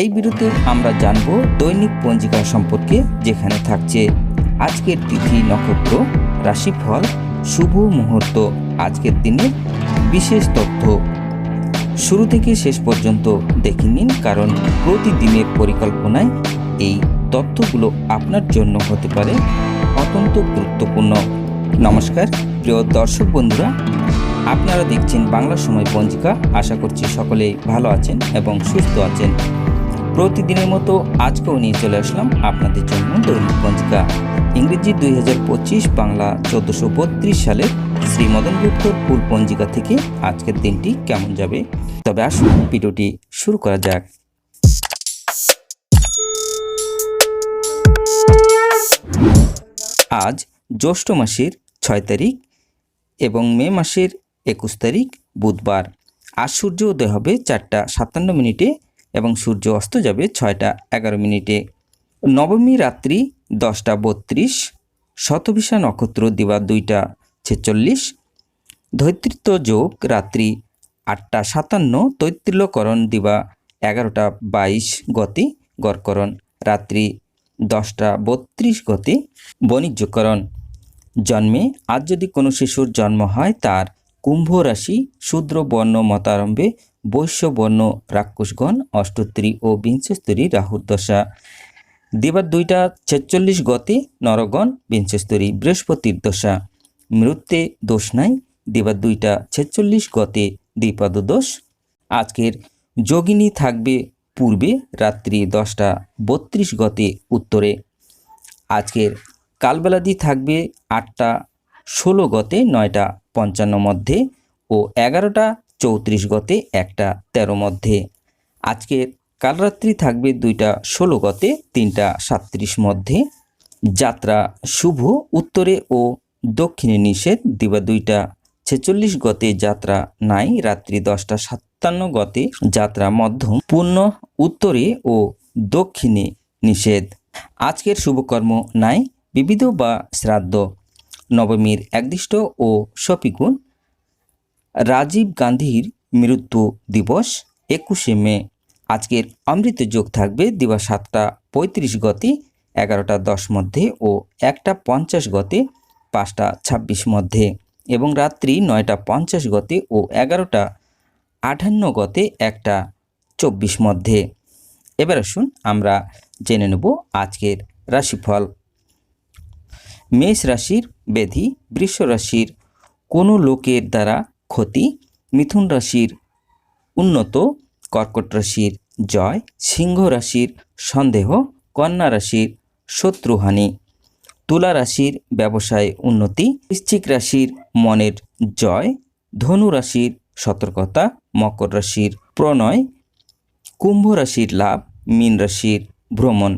এই বিরুদ্ধে আমরা জানব দৈনিক পঞ্জিকা সম্পর্কে যেখানে থাকছে। আজকের তিথি নক্ষত্র, রাশিফল, শুভ মুহূর্ত, আজকের দিনের বিশেষ তথ্য। শুরু থেকে শেষ পর্যন্ত দেখে নিন, কারণ প্রতিদিনের পরিকল্পনায় এই তথ্যগুলো আপনার জন্য হতে পারে অত্যন্ত গুরুত্বপূর্ণ। নমস্কার, প্রিয় দর্শক বন্ধুরা, আপনারা দেখছেন বাংলা সময় পঞ্জিকা। আশা করছি সকলেই ভালো আছেন এবং সুস্থ আছেন। প্রতিদিনের মতো আজকেও নিয়ে চলে আসলাম আপনাদের জন্য দৈনিক পঞ্জিকা। ইংরেজি দুই হাজার পঁচিশ বাংলা চোদ্দোশো সালের শ্রী মদন গুপ্তর ফুল পঞ্জিকা থেকে আজকের দিনটি কেমন যাবে? তবে আসুন ভিডিওটি শুরু করা যাক। আজ জ্যৈষ্ঠ মাসের ছয় তারিখ এবং মে মাসের একুশ তারিখ বুধবার। আজ সূর্য উদয় হবে চারটা সাতান্ন মিনিটে এবং সূর্য অস্ত যাবে ছয়টা এগারো মিনিটে। নবমী রাত্রি দশটা বত্রিশ শতভিষা নক্ষত্র দিবা দুইটা ছেচল্লিশ। ধৈতৃত্ব যোগ রাত্রি আটটা সাতান্ন তৈত্রিলকরণ দিবা এগারোটা বাইশ গতি গড়করণ। রাত্রি দশটা বত্রিশ গতি বণিজ্যকরণ জন্মে আজ যদি কোনো শিশুর জন্ম হয় তার কুম্ভ রাশি, শূদ্র বর্ণ মতারম্ভে বৈশ্য বর্ণ রাক্ষসগণ, অষ্টত্রী ও বিংশস্তরী রাহুর দশা। দিবার দুইটা ছেচল্লিশ গতে নরগণ, বিংশস্তরী বৃহস্পতির দশা। মৃত্যে দোষ নাই, দেবার দুইটা ছেচল্লিশ গতে দ্বিপাদ দোষ আজকের যোগিনী থাকবে পূর্বে রাত্রি দশটা বত্রিশ গতে উত্তরে। আজকের কালবেলাদি থাকবে আটটা ষোলো গতে নয়টা পঞ্চান্ন মধ্যে ও এগারোটা চৌত্রিশ গতে একটা তেরো মধ্যে। আজকের কালরাত্রি থাকবে দুইটা ষোলো গতে, তিনটা সাতত্রিশ মধ্যে। যাত্রা শুভ, উত্তরে ও দক্ষিণে নিষেধ, দিবা দুইটা ছেচল্লিশ গতে যাত্রা নাই, রাত্রি দশটা সাতান্ন গতে যাত্রা মধ্যম, পূর্ণ, উত্তরে ও দক্ষিণে নিষেধ। আজকের শুভকর্ম নাই, বিবিধ বা শ্রাদ্ধ। নবমীর একদিষ্ট ও শপিগুণ রাজীব গান্ধীর মৃত্যু দিবস একুশে মে। আজকের অমৃত যোগ থাকবে দিবা সাতটা পঁয়ত্রিশ গতে, এগারোটা দশ মধ্যে ও একটা পঞ্চাশ গতে, পাঁচটা ছাব্বিশ মধ্যে এবং রাত্রি নয়টা পঞ্চাশ গতে ও এগারোটা আটান্ন গতে, একটা চব্বিশ মধ্যে। এবার আসুন আমরা জেনে নেব আজকের রাশিফল। মেষ রাশির ব্যাধি বৃষ রাশির কোনো লোকের দ্বারা ক্ষতি, মিথুন রাশির উন্নত, কর্কট রাশির জয়, সিংহ রাশির সন্দেহ, কন্যা রাশির শত্রুহানি, তুলা রাশির ব্যবসায় উন্নতি, বৃশ্চিক রাশির মনের জয়, ধনু রাশির সতর্কতা, মকর রাশির প্রণয়, কুম্ভ রাশির লাভ, মীন রাশির ভ্রমণ।